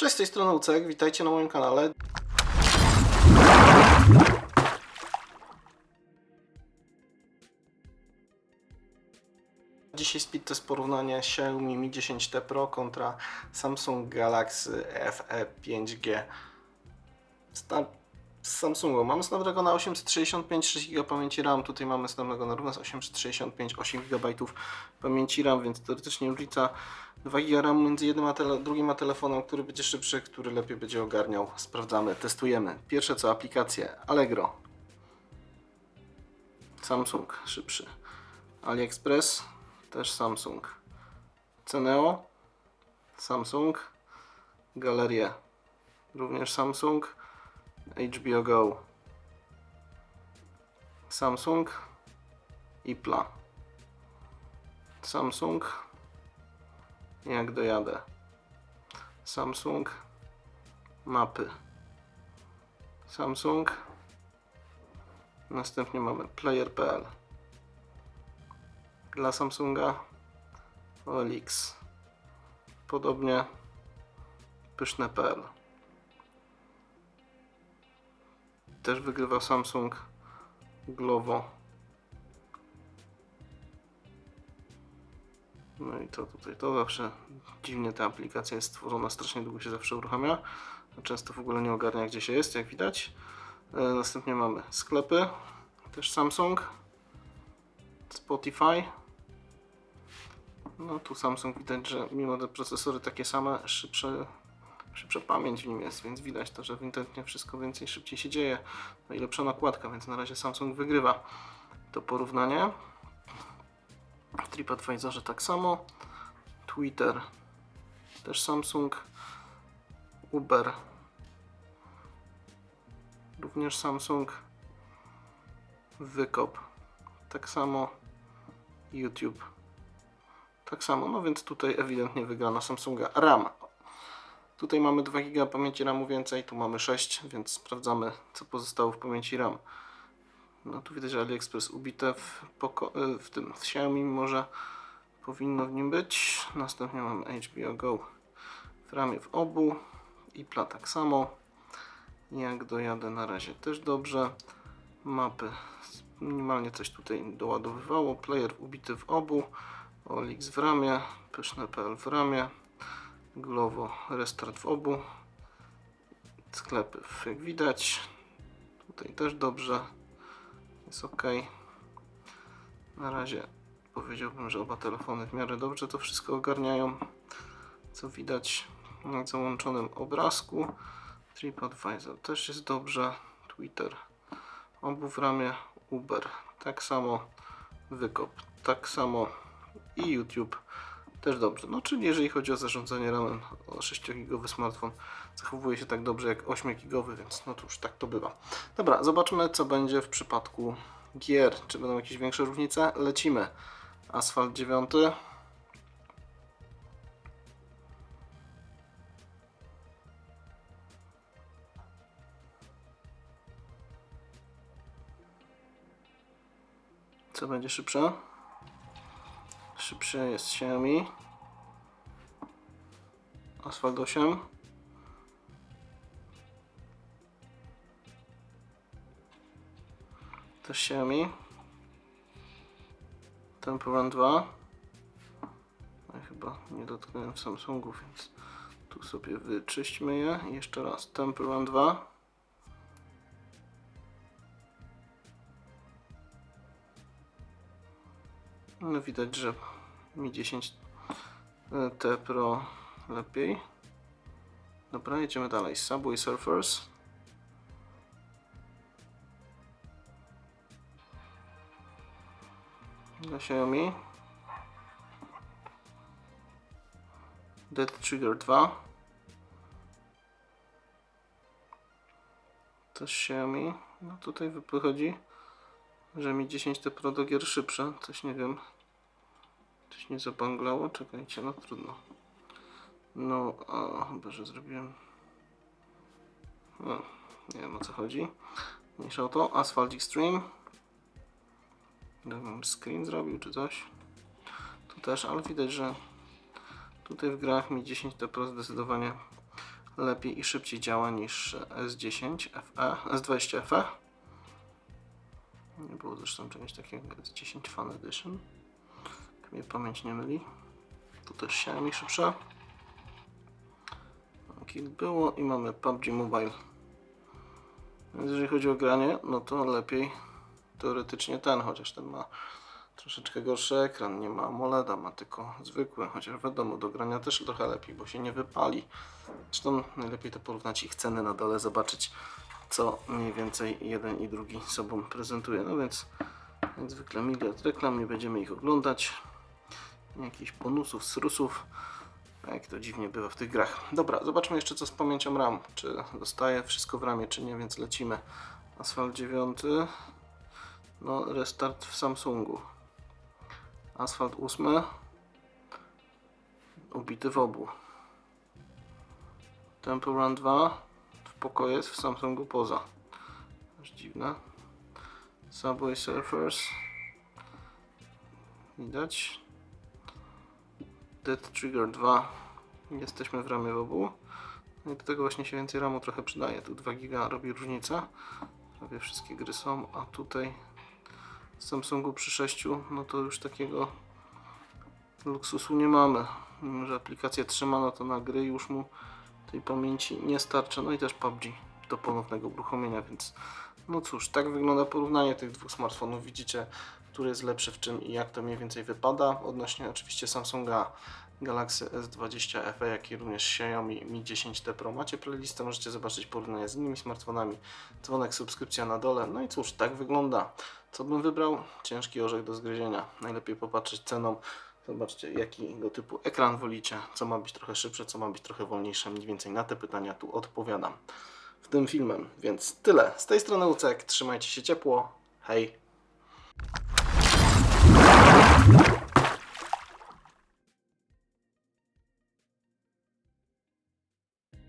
Cześć, z tej strony Ucek, witajcie na moim kanale. Dzisiaj speed test porównanie Xiaomi Mi 10T Pro kontra Samsung Galaxy FE 5G. Sta- z Samsungu mamy Snapdragona 865, 6 GB pamięci RAM, tutaj mamy Snapdragona również 865, 8 GB pamięci RAM, więc teoretycznie różnica 2 GB RAM między jednym a tele, drugim a telefonem, który będzie szybszy, który lepiej będzie ogarniał. Sprawdzamy, testujemy. Pierwsze co aplikacje Allegro. Samsung szybszy. AliExpress też Samsung. Ceneo Samsung. Galerie również Samsung. HBO Go Samsung. Ipla Samsung. Jak dojadę. Samsung. Mapy. Samsung. Następnie mamy player.pl. Dla Samsunga OLX. Podobnie pyszne.pl. Też wygrywa Samsung Glovo. No i to tutaj, to zawsze dziwnie ta aplikacja jest stworzona, strasznie długo się zawsze uruchamia. Często w ogóle nie ogarnia gdzie się jest, jak widać. E, Następnie mamy sklepy, też Samsung, Spotify. No tu Samsung widać, że mimo te procesory takie same, szybsze, szybsza pamięć w nim jest, więc widać to, że w internecie wszystko więcej szybciej się dzieje. No i lepsza nakładka, więc na razie Samsung wygrywa to porównanie. W TripAdvisorze tak samo. Twitter też Samsung. Uber również Samsung. Wykop tak samo. YouTube tak samo. No więc tutaj ewidentnie wygrana Samsunga. RAM. Tutaj mamy 2 GB pamięci RAMu więcej, tu mamy 6, więc sprawdzamy co pozostało w pamięci RAM. No tu widać, że AliExpress ubite w, y, w tym w Xiaomi może powinno w nim być. Następnie mamy HBO Go w ramie w obu. Ipla tak samo. Jak dojadę na razie też dobrze. Mapy minimalnie coś tutaj doładowywało. Player ubity w obu. OLX w ramie. Pyszne.pl w ramie. Glovo restart w obu. Sklepy jak widać. Tutaj też dobrze jest ok. Na razie powiedziałbym, że oba telefony w miarę dobrze to wszystko ogarniają. Co widać na załączonym obrazku. TripAdvisor też jest dobrze. Twitter obu w ramię. Uber tak samo. Wykop tak samo. I YouTube też dobrze. No czyli jeżeli chodzi o zarządzanie ramem, o 6-gigowy smartfon zachowuje się tak dobrze jak 8-gigowy, więc no to już tak to bywa. Dobra, zobaczmy co będzie w przypadku gier. Czy będą jakieś większe różnice? Lecimy. Asfalt 9. Co będzie szybsze? Szybsze jest Xiaomi. Asfalt 8. Też Xiaomi. Temple Run 2. No i chyba nie dotknąłem w Samsungu, więc tu sobie wyczyśćmy je. Jeszcze raz. Temple Run 2. No widać, że Mi 10 T Pro lepiej. Dobra, jedziemy dalej. Subway Surfers. Na Xiaomi. Dead Trigger 2. Też Xiaomi. No tutaj wychodzi, że Mi 10 T Pro do gier szybsze. Coś nie wiem. Coś nie zapanglało? Czekajcie, no trudno. No, a, chyba, że zrobiłem... No, nie wiem o co chodzi. Mniejsza o to. Asphalt Extreme. Gdybym screen zrobił czy coś. Tu też, ale widać, że tutaj w grach mi 10 to Pro zdecydowanie lepiej i szybciej działa niż S10 FE, S20 FE. Nie było zresztą czegoś takiego jak S10 Fan Edition. Mnie pamięć nie myli. Tu też Xiaomi szybsza. Kit było i mamy PUBG Mobile. Więc jeżeli chodzi o granie, no to lepiej teoretycznie ten, chociaż ten ma troszeczkę gorszy ekran, nie ma AMOLEDa, ma tylko zwykły, chociaż wiadomo, do grania też trochę lepiej, bo się nie wypali. Zresztą najlepiej to porównać ich ceny na dole, zobaczyć co mniej więcej jeden i drugi sobą prezentuje. No więc jak zwykle miliard reklam, nie będziemy ich oglądać. Jakichś bonusów, srusów. Jak to dziwnie bywa w tych grach. Dobra, zobaczmy jeszcze co z pamięcią RAM. Czy dostaje wszystko w ramie, czy nie, więc lecimy. Asphalt 9. No, restart w Samsungu. Asphalt 8. Ubity w obu. Temple Run 2. W pokoju jest w Samsungu poza. Aż dziwne. Subway Surfers. Widać. Dead Trigger 2 jesteśmy w ramie w obu. No i do tego właśnie się więcej ramu trochę przydaje. Tu 2 giga robi różnicę. Prawie wszystkie gry są, a tutaj w Samsungu przy 6 no to już takiego luksusu nie mamy. Mimo, że aplikacja trzyma, no to na gry już mu tej pamięci nie starcza. No i też PUBG do ponownego uruchomienia, więc no cóż, tak wygląda porównanie tych dwóch smartfonów. Widzicie, który jest lepszy w czym i jak to mniej więcej wypada. Odnośnie oczywiście Samsunga Galaxy S20 FE, jak i również Xiaomi Mi 10T Pro. Macie playlistę, możecie zobaczyć porównanie z innymi smartfonami. Dzwonek, subskrypcja na dole. No i cóż, tak wygląda. Co bym wybrał? Ciężki orzech do zgryzienia. Najlepiej popatrzeć ceną. Zobaczcie, jakiego typu ekran wolicie, co ma być trochę szybsze, co ma być trochę wolniejsze. Mniej więcej na te pytania tu odpowiadam w tym filmem. Więc tyle. Z tej strony Ucek. Trzymajcie się ciepło. Hej!